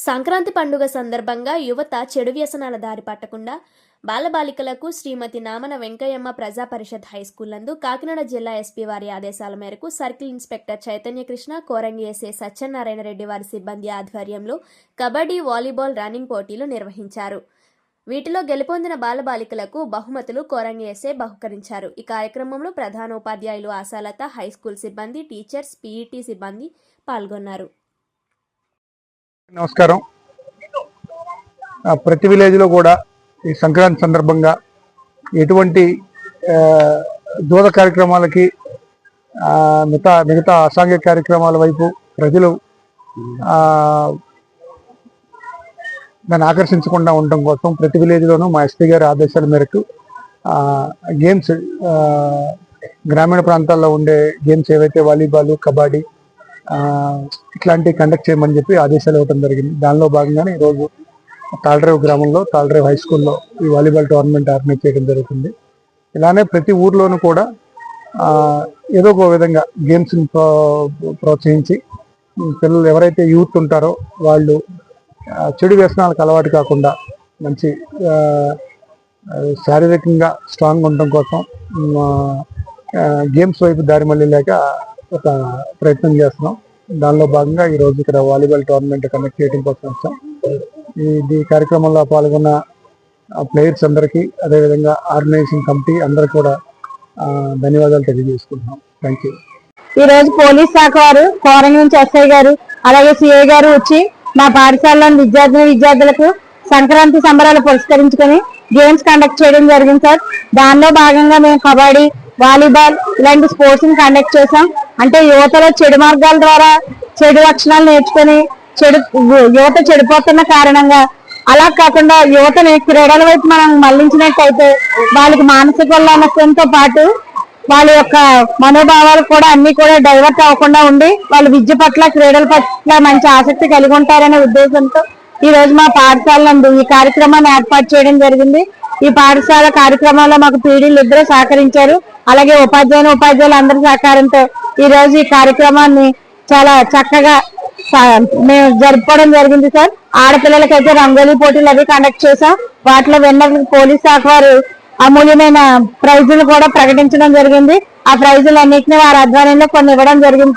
సంక్రాంతి పండుగ సందర్భంగా యువత చెడు వ్యసనాల దారి పట్టకుండా బాలబాలికలకు శ్రీమతి నామన వెంకయ్యమ్మ ప్రజా పరిషత్ హై స్కూల్ నందు కాకినాడ జిల్లా ఎస్పీ వారి ఆదేశాల మేరకు circle inspector Chaitanyakrishna Korangi SA Satyanarayana Reddy వారి సిబ్బంది ఆధ్వర్యంలో కబడ్డీ వాలీబాల్ రన్నింగ్ పోటీలు నిర్వహించారు. వీటిలో గెలుపొందిన బాలబాలికలకు బహుమతులు కోరంగి ఎస్ఏ బహుకరించారు. ఈ కార్యక్రమంలో ప్రధాన ఉపాధ్యాయులు ఆశాలత హై స్కూల్ సిబ్బంది టీచర్స్ పీఈటీ సిబ్బంది పాల్గొన్నారు. నమస్కారం. ప్రతి విలేజ్లో కూడా ఈ సంక్రాంతి సందర్భంగా ఎటువంటి దూద దూర కార్యక్రమాలకి మిగతా మిగతా అసాంఘిక కార్యక్రమాల వైపు ప్రజలు దాన్ని ఆకర్షించకుండా ఉండటం కోసం ప్రతి విలేజ్లోనూ మా ఎస్పీ గారి ఆదేశాల మేరకు గేమ్స్ గ్రామీణ ప్రాంతాల్లో ఉండే గేమ్స్ ఏవైతే వాలీబాల్ కబడ్డీ ఇట్లాంటివి కండక్ట్ చేయమని చెప్పి ఆదేశాలు ఇవ్వడం జరిగింది. దానిలో భాగంగానే ఈరోజు తాళరేవు గ్రామంలో తాళరేవు హై స్కూల్లో ఈ వాలీబాల్ టోర్నమెంట్ ఆర్గనైజ్ చేయడం జరుగుతుంది. ఇలానే ప్రతి ఊర్లోనూ కూడా ఏదో ఒక విధంగా గేమ్స్ని ప్రో ప్రోత్సహించి పిల్లలు ఎవరైతే యూత్ ఉంటారో వాళ్ళు చెడు వ్యసనాలకు అలవాటు కాకుండా మంచి శారీరకంగా స్ట్రాంగ్ ఉండడం కోసం గేమ్స్ వైపు దారి మళ్ళీ లేక ఒక ప్రయత్నం చేస్తున్నాం. దానిలో భాగంగా ఈ రోజు ఇక్కడ వాలీబాల్ టోర్నమెంట్ కండక్ట్ చేయడం కోసం వచ్చాం. ఈ కార్యక్రమంలో పాల్గొన్న ప్లేయర్స్ అందరికీ అదేవిధంగా ఆర్గనైజేషన్ కమిటీ అందరికీ కూడా ధన్యవాదాలు తెలియజేసుకుంటున్నాం. Thank you. ఈ రోజు పోలీస్ శాఖ వారు కోరంగ నుంచి ఎస్ఐ గారు అలాగే సిఐ గారు వచ్చి మా పాఠశాలలోని విద్యార్థిని విద్యార్థులకు సంక్రాంతి సంబరాలు పురస్కరించుకొని గేమ్స్ కండక్ట్ చేయడం జరిగింది సార్. దానిలో భాగంగా మేము కబడ్డీ వాలీబాల్ ఇలాంటి స్పోర్ట్స్ని కండక్ట్ చేసాం అంటే యువతలో చెడు మార్గాల ద్వారా చెడు లక్షణాలు నేర్చుకొని చెడు యువత చెడిపోతున్న కారణంగా అలా కాకుండా యువతని క్రీడల వైపు మనం మళ్ళించినట్టయితే వాళ్ళకి మానసిక ఉల్లాసంతో పాటు వాళ్ళ యొక్క మనోభావాలు కూడా అన్ని కూడా డైవర్ట్ అవ్వకుండా ఉండి వాళ్ళు విద్య పట్ల క్రీడల పట్ల మంచి ఆసక్తి కలిగి ఉంటారనే ఉద్దేశంతో ఈ రోజు మా పాఠశాల నందు ఈ కార్యక్రమాన్ని ఏర్పాటు చేయడం జరిగింది. ఈ పాఠశాల కార్యక్రమంలో మాకు పీడీలు ఇద్దరు సహకరించారు. అలాగే ఉపాధ్యాయులు ఉపాధ్యాయులు అందరి సహకారంతో ఈ రోజు ఈ కార్యక్రమాన్ని చాలా చక్కగా మేము జరుపుకోవడం జరిగింది సార్. ఆడపిల్లలకైతే రంగోలీ పోటీలు అవి కండక్ట్ చేశాం. వాటిలో విన్నర్ పోలీస్ శాఖ వారు అమూల్యమైన ప్రైజులు కూడా ప్రకటించడం జరిగింది. ఆ ప్రైజులు అన్నింటినీ వారి ఆధ్వర్యంలో కొన్ని ఇవ్వడం జరిగింది.